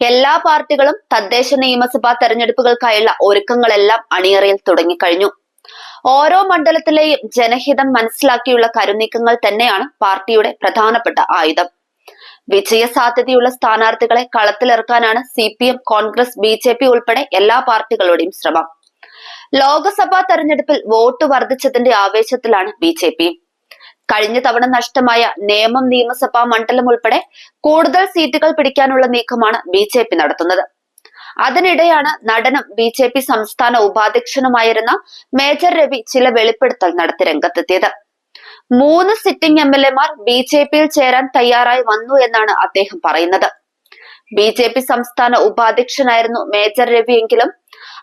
എല്ലാ പാർട്ടികളും തദ്ദേശ നിയമസഭാ തെരഞ്ഞെടുപ്പുകൾക്കായുള്ള ഒരുക്കങ്ങളെല്ലാം അണിയറയിൽ തുടങ്ങിക്കഴിഞ്ഞു. ഓരോ മണ്ഡലത്തിലെയും ജനഹിതം മനസ്സിലാക്കിയുള്ള കരുനീക്കങ്ങൾ തന്നെയാണ് പാർട്ടിയുടെ പ്രധാനപ്പെട്ട ആയുധം. വിജയ സാധ്യതയുള്ള സ്ഥാനാർത്ഥികളെ കളത്തിലിറക്കാനാണ് C P M Congress B J P ഉൾപ്പെടെ എല്ലാ പാർട്ടികളുടെയും ശ്രമം. ലോക്സഭാ തെരഞ്ഞെടുപ്പിൽ വോട്ട് വർദ്ധിച്ചതിന്റെ ആവേശത്തിലാണ് ബി ജെ പി കഴിഞ്ഞ തവണ നഷ്ടമായ നേമം നിയമസഭാ മണ്ഡലം ഉൾപ്പെടെ കൂടുതൽ സീറ്റുകൾ പിടിക്കാനുള്ള നീക്കമാണ് ബി ജെ പി നടത്തുന്നത്. അതിനിടെയാണ് നടനും ബി ജെ പി സംസ്ഥാന ഉപാധ്യക്ഷനുമായിരുന്ന മേജർ രവി ചില വെളിപ്പെടുത്തൽ നടത്തി രംഗത്തെത്തിയത്. മൂന്ന് സിറ്റിംഗ് എം എൽ എമാർ ബി ജെ പിയിൽ ചേരാൻ തയ്യാറായി വന്നു എന്നാണ് അദ്ദേഹം പറയുന്നത്. ബി ജെ പി സംസ്ഥാന ഉപാധ്യക്ഷനായിരുന്നു മേജർ രവി എങ്കിലും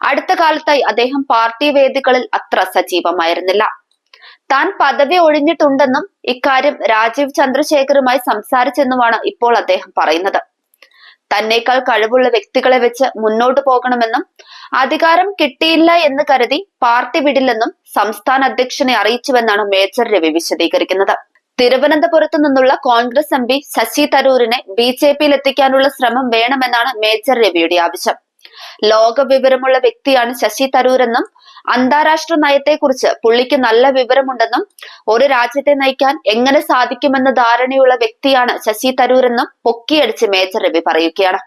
അടുത്ത കാലത്തായി അദ്ദേഹം പാർട്ടി വേദികളിൽ അത്ര സജീവമായിരുന്നില്ല. താൻ പദവി ഒഴിഞ്ഞിട്ടുണ്ടെന്നും ഇക്കാര്യം രാജീവ് ചന്ദ്രശേഖറുമായി സംസാരിച്ചെന്നുമാണ് ഇപ്പോൾ അദ്ദേഹം പറയുന്നത്. തന്നേക്കാൾ കഴിവുള്ള വ്യക്തികളെ വെച്ച് മുന്നോട്ടു പോകണമെന്നും അധികാരം കിട്ടിയില്ല എന്ന് കരുതി പാർട്ടി വിടില്ലെന്നും സംസ്ഥാന അധ്യക്ഷനെ അറിയിച്ചുവെന്നാണ് മേജർ രവി വിശദീകരിക്കുന്നത്. തിരുവനന്തപുരത്തു നിന്നുള്ള കോൺഗ്രസ് എം പി ശശി തരൂരിനെ ബി ജെ പിയിൽ എത്തിക്കാനുള്ള ശ്രമം വേണമെന്നാണ് മേജർ രവിയുടെ ആവശ്യം. ലോക വിവരമുള്ള വ്യക്തിയാണ് ശശി തരൂരെന്നും അന്താരാഷ്ട്ര നയത്തെക്കുറിച്ച് പുള്ളിക്ക് നല്ല വിവരമുണ്ടെന്നും ഒരു രാജ്യത്തെ നയിക്കാൻ എങ്ങനെ സാധിക്കുമെന്ന ധാരണയുള്ള വ്യക്തിയാണ് ശശി തരൂരെന്നും പൊക്കിയടിച്ച് മേജർ രവി പറയുകയാണ്.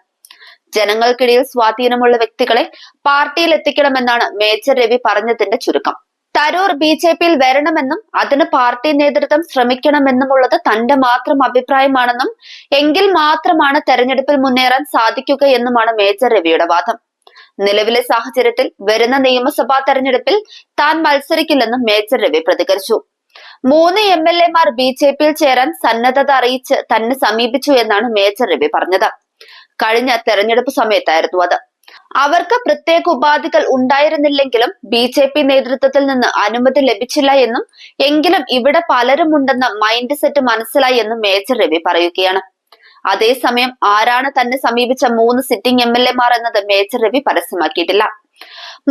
ജനങ്ങൾക്കിടയിൽ സ്വാധീനമുള്ള വ്യക്തികളെ പാർട്ടിയിൽ എത്തിക്കണമെന്നാണ് മേജർ രവി പറഞ്ഞതിന്റെ ചുരുക്കം. തരൂർ ബി ജെ പിയിൽ വരണമെന്നും അതിന് പാർട്ടി നേതൃത്വം ശ്രമിക്കണമെന്നുമുള്ളത് തന്റെ മാത്രം അഭിപ്രായമാണെന്നും എങ്കിൽ മാത്രമാണ് തെരഞ്ഞെടുപ്പിൽ മുന്നേറാൻ സാധിക്കുക എന്നുമാണ് മേജർ രവിയുടെ വാദം. നിലവിലെ സാഹചര്യത്തിൽ വരുന്ന നിയമസഭാ തെരഞ്ഞെടുപ്പിൽ താൻ മത്സരിക്കില്ലെന്നും മേജർ രവി പ്രതികരിച്ചു. മൂന്ന് എം എൽ എമാർ ബി ജെ പിയിൽ ചേരാൻ സന്നദ്ധത അറിയിച്ച് തന്നെ സമീപിച്ചു എന്നാണ് മേജർ രവി പറഞ്ഞത്. കഴിഞ്ഞ തെരഞ്ഞെടുപ്പ് സമയത്തായിരുന്നു അത്. അവർക്ക് പ്രത്യേക ഉപാധികൾ ഉണ്ടായിരുന്നില്ലെങ്കിലും ബി ജെ പി നേതൃത്വത്തിൽ നിന്ന് അനുമതി ലഭിച്ചില്ല എന്നും എങ്കിലും ഇവിടെ പലരും ഉണ്ടെന്ന മൈൻഡ് സെറ്റ് മനസ്സിലായി എന്നും മേജർ രവി പറയുകയാണ്. അതേസമയം ആരാണ് തന്നെ സമീപിച്ച മൂന്ന് സിറ്റിംഗ് എം എൽ എമാർ എന്നത് മേജർ രവി പരസ്യമാക്കിയിട്ടില്ല.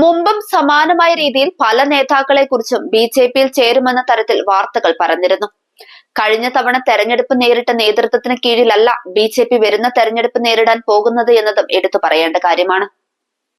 മുമ്പും സമാനമായ രീതിയിൽ പല നേതാക്കളെ കുറിച്ചും ബി ജെ പിയിൽ ചേരുമെന്ന തരത്തിൽ വാർത്തകൾ പറഞ്ഞിരുന്നു കഴിഞ്ഞ തവണ തെരഞ്ഞെടുപ്പ് നേരിട്ട നേതൃത്വത്തിന് കീഴിലല്ല ബി ജെ പി വരുന്ന തെരഞ്ഞെടുപ്പ് നേരിടാൻ പോകുന്നത് എന്നതും എടുത്തു പറയേണ്ട കാര്യമാണ്.